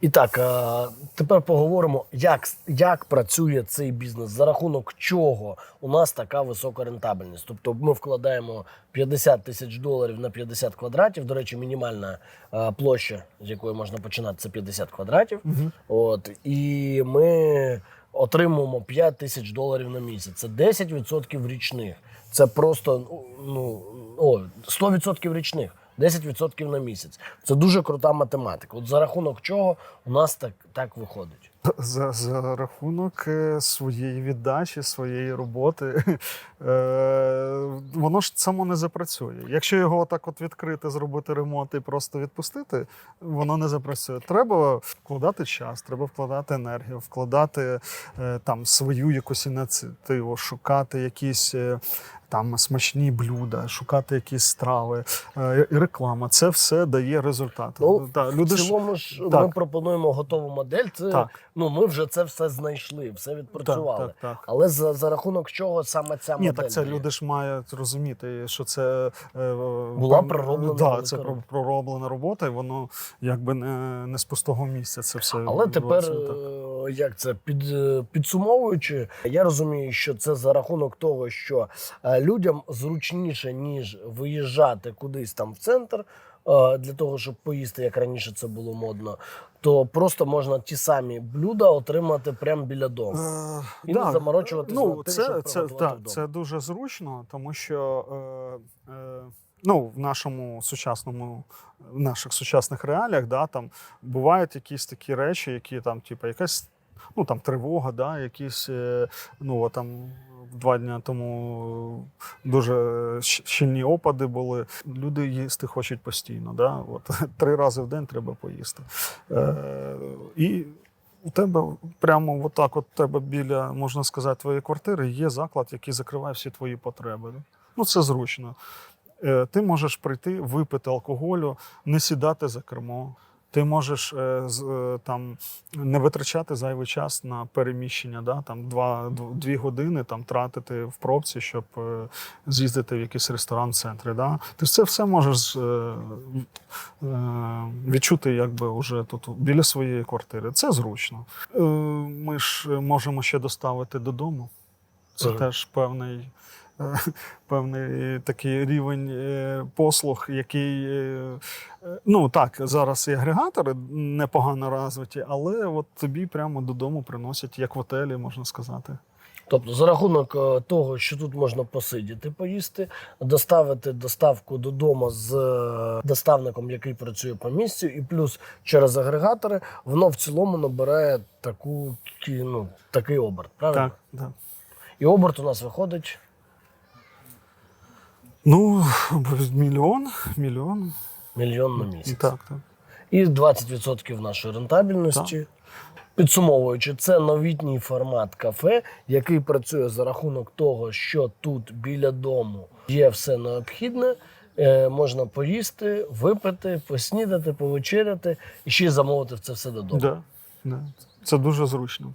І так, е, тепер поговоримо, як, як працює цей бізнес, за рахунок чого у нас така висока рентабельність. Тобто ми вкладаємо 50 тисяч доларів на 50 квадратів. До речі, мінімальна е, площа, з якої можна починати, це 50 квадратів. От, і ми отримуємо 5 тисяч доларів на місяць. Це 10% річних. Це просто ну, о, 100% річних. 10% на місяць. Це дуже крута математика. От за рахунок чого у нас так, так виходить. За, за рахунок е, своєї віддачі, своєї роботи, е, воно ж само не запрацює. Якщо його так от відкрити, зробити ремонт і просто відпустити, воно не запрацює. Треба вкладати час, треба вкладати енергію, вкладати е, там свою якусь ініціативу, шукати якісь. е, Там смачні блюда, шукати якісь страви, е, і реклама. Це все дає результат. Ну, Та, В люди ж цілому ж ми так. пропонуємо готову модель. Це Так. ну ми вже це все знайшли, все відпрацювали. Так, так, так. Але за, за рахунок чого саме ця Ні, модель? так це діє? люди ж мають розуміти, що це е, Була певна- пророблена да, велика це про- робота. пророблена робота, і воно якби не, не з пустого місця. Це все Але тепер, відбувається, так. е, як це під, е, підсумовуючи, я розумію, що це за рахунок того, що е, людям зручніше, ніж виїжджати кудись там в центр. е, Для того щоб поїсти, як раніше це було модно, то просто можна ті самі блюда отримати прямо біля дому. Е, і не заморочуватись ну, тим, це, це, так, це дуже зручно, тому що е, е, ну, в нашому сучасному, в наших сучасних реаліях, да, там бувають якісь такі речі, які там, типу, якась ну, там, тривога, да, якісь, е, ну, там. Два дні тому дуже щільні опади були. Люди їсти хочуть постійно. Да? От, три рази в день треба поїсти. Е, і у тебе прямо отак, от тебе біля, можна сказати, твоєї квартири є заклад, який закриває всі твої потреби. да. Ну, це зручно. Е, Ти можеш прийти, випити алкоголю, не сідати за кермо. Ти можеш е, з- е, там не витрачати зайвий час на переміщення, да? там два, дві години там, тратити в пробці, щоб е, з'їздити в якийсь ресторан в центрі. Да? Ти це все можеш е, е, відчути якби уже тут біля своєї квартири. Це зручно. Е, Ми ж можемо ще доставити додому. Це Ага. теж певний, певний такий рівень е, послуг, який. е, е, Ну так, зараз і агрегатори непогано розвиті, але от тобі прямо додому приносять, як в отелі, можна сказати. Тобто, за рахунок е, того, що тут можна посидіти, поїсти, доставити доставку додому з е, доставником, який працює по місцю, і плюс через агрегатори, воно в цілому набирає таку ну, такий оберт. Правильно? Так, так. І оберт у нас виходить. Ну, мільйон, мільйон. Мільйон на місяць. Так, так. І 20% нашої рентабельності. Підсумовуючи, це новітній формат кафе, який працює за рахунок того, що тут біля дому є все необхідне. Е, можна поїсти, випити, поснідати, повечеряти і ще й замовити це все додому. Да, да. Це дуже зручно.